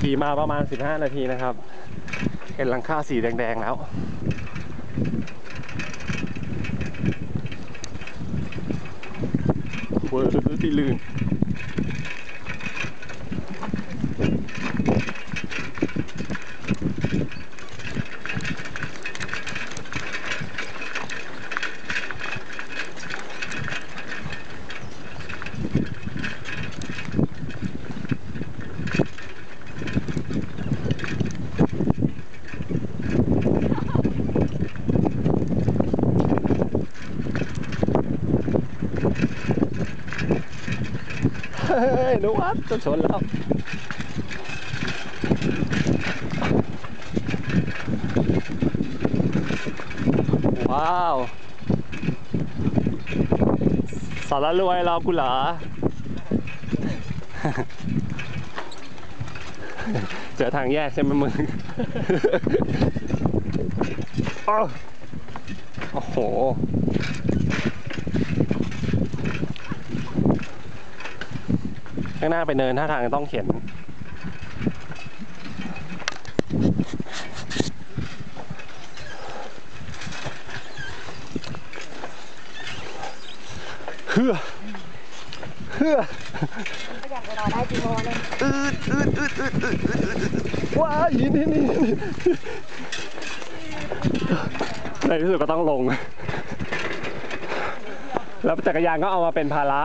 ขี่มาประมาณ 15 นาทีนะครับ เห็นหลังคาสีแดง ๆ แล้ว เวอร์ที่ลื่น เฮ้นุวัดจะชนแล้วว้าวสารรวยเรากูเหรอเจอทางแยกใช่ไหมมึงอ้าวโอ้โห ข้างหน้าไปเนินท่าทางต้องเข็นเฮือเฮือก็อยากไปรอได้จีโมเลยอืดอืดอืดอืดอืดอืดอืดว้ายนี่นี่นี่ในที่สุดก็ต้องลง แล้วจักรยานก็เอามาเป็นภาระ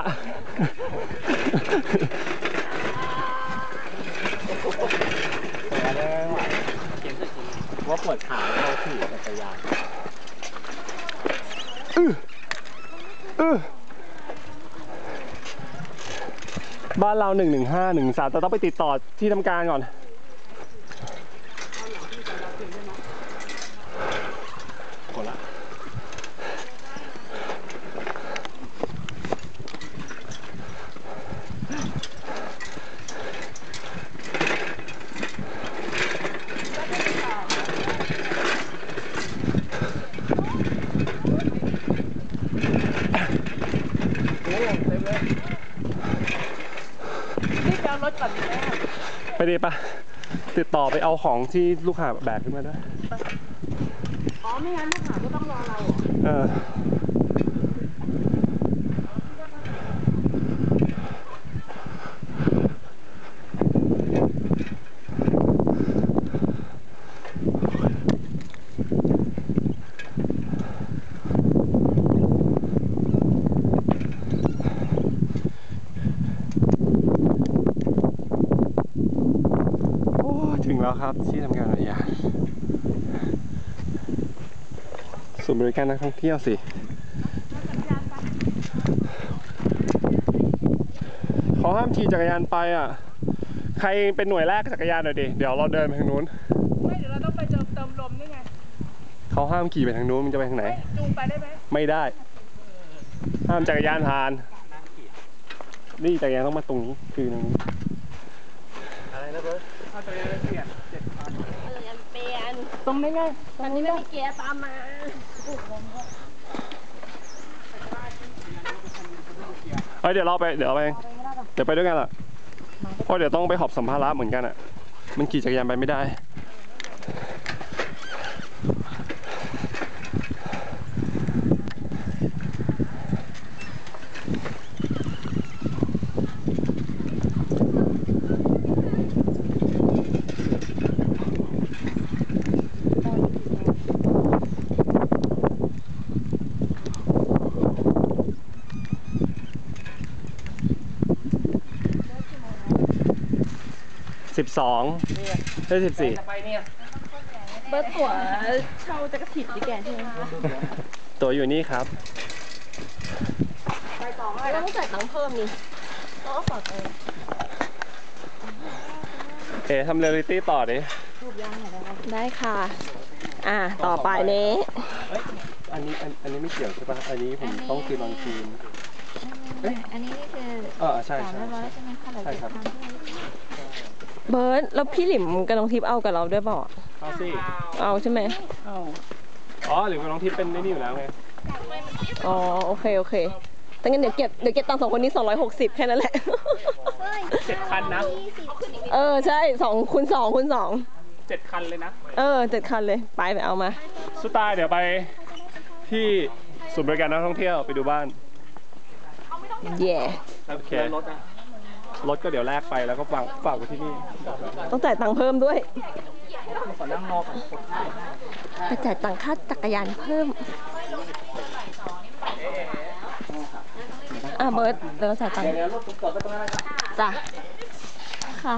ว่าปวดขาเราขี่จักรยานบ้านเราหนึ่งหนึ่งห้าหนึ่งสามแต่ต้องไปติดต่อที่ทำการก่อน รีบไปเอารถก่อนแม่ไปดีปะติดต่อไปเอาของที่ลูกหาบแบกขึ้นมาด้วย อ๋อ ไม่งั้นลูกหาก็ต้องรอเราเหรอเออ ถึงแล้วครับที่ทำงานอุทยานศูนย์บริการนักท่องเที่ยวสิเขาห้ามขี่จักรยานไปอะ ใครเป็นหน่วยแรกจักรยานหน่อยดิ เดี๋ยวเราเดินไปทางนู้น ไม่เดี๋ยวเราต้องไปเติมเติมลมนี่ไงเขาห้ามขี่ไปทางนู้นมันจะไปทางไหน จูงไปได้ไหมไม่ได้ ห้ามจักรยานผ่าน นี่จักรยานต้องมาตรงนี้คือตรงนี้อะไรนะเบิร์ดถ้าจะ เปลี่ยนเจ็ดพันเปลี่ยนตรงนี้ไงตรงนี้ไม่มีเกียร์ตามมาเฮ้ยเดี๋ยวเราไปเดี๋ยวเราไปเดี๋ยวไปด้วยกันอะเพราะเดี๋ยวต้องไปหอบสัมภาระเหมือนกันอะ มันขี่จักรยานไปไม่ได้ สิบสองได้สิบสี่จะไปเนี่ยเบิร์ตตั๋วเช่าจักรถิดดิแกใช่ไหมคะตัวอยู่นี่ครับ ไปต่อไม่ต้องจ่ายตังค์เพิ่มนี่ต้องฝากเองเอ๋ทำเรียลลิตี้ต่อดิได้ค่ะ อ่า ต่อไปนี้ อันนี้อันอันนี้ไม่เกี่ยวใช่ปะอันนี้ผมต้องคืนบางคืนอันนี้นี่คือเออใช่สามใช่เรียบร้อยใช่ไหมคะเหลือใช่เจ็ดครับพันที่ เบิร์ตแล้วพี่หลิมกับน้องทิพย์เอากับเราด้วยเปล่าอะเอาสิเอาใช่ไหมอ๋อหรือว่าน้องทิพย์เป็นไอ้นี่อยู่แล้วไงอ๋อโอเคโอเคแต่งั้นเดี๋ยวเก็บเดี๋ยวเก็บตังค์สองคนนี้ 260 แค่นั้นแหละ เจ็ดคันนะเออใช่สองคูณสองคูณสองเจ็ดคันเลยนะ เออเจ็ดคันเลย ไปไปเอามา สุดท้ายเดี๋ยวไปที่ศูนย์บริการนักท่องเที่ยวไปดูบ้าน เย่ โอเค รถนะ รถก็เดี๋ยวแลกไปแล้วก็ฝากฝากไว้ที่นี่ต้องจ่ายตังค์เพิ่มด้วยขอนั่งรอก่อนไปจ่ายตังค่าจักรยานเพิ่ม อะเบิร์ดเดี๋ยวเราจ่ายตังค์เดี๋ยวรถผมจอดไว้ตรงนั้นนะครับจ้ะค่ะ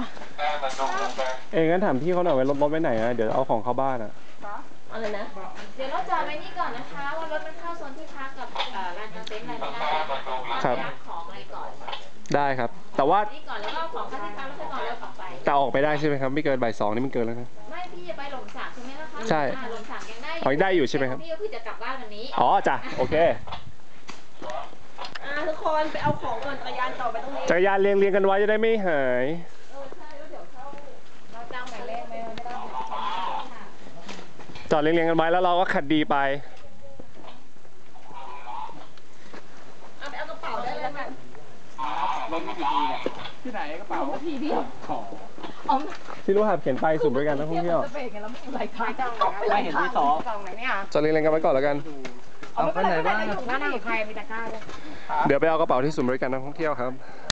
เอ้งั้นถามพี่เขาหน่อยว่ารถรถไปไหนอะเดี๋ยวเอาของเข้าบ้านอะอะไรนะ เดี๋ยวเราจอดไว้นี่ก่อนนะคะว่ารถมันเข้าโซนที่พักกับเอ่อลานกางเต็นท์อะไรไม่ได้ ครับ ย้ายของอะไรก่อน ได้ครับ แต่ว่านี่ก่อนแล้วก็เอาของเข้าที่พักแล้วค่อยนอนแล้วกลับไป แต่ออกไปได้ใช่ไหมครับ ไม่เกินบ่ายสองนี่มันเกินแล้วนะ ไม่พี่จะไปหลงสักใช่ไหมล่ะคะใช่อ่าหลงสักยังได้อ๋อยังได้อยู่ใช่ไหมครับพี่ก็คือจะกลับบ้านวันนี้ อ๋อจ้ะโอเค อะทุกคนไปเอาของก่อนจักรยานต่อไปตรงนี้จักรยานเรียงเรียงกันไว้จะได้ไม่หาย เราจำหมายเลขไว้ไม่ต้องจอดเรียงเรียงกันไว้แล้วเราก็ขัดดีไป เอาไปเอากระเป๋าได้เลยละกัน รถมีกี่ทีเนี่ย ที่ไหนกระเป๋าทีเดียวของที่รู้หับเขียนไปศูนย์บริการนักท่องเที่ยวไม่เห็นที่สองจอดเรียงเรียงกันไว้ก่อนแล้วกันเอาไปไหนบ้างหน้าหน้าของใครมีตะกร้าด้วยเดี๋ยวไปเอากระเป๋าที่ศูนย์บริการนักท่องเที่ยวครับ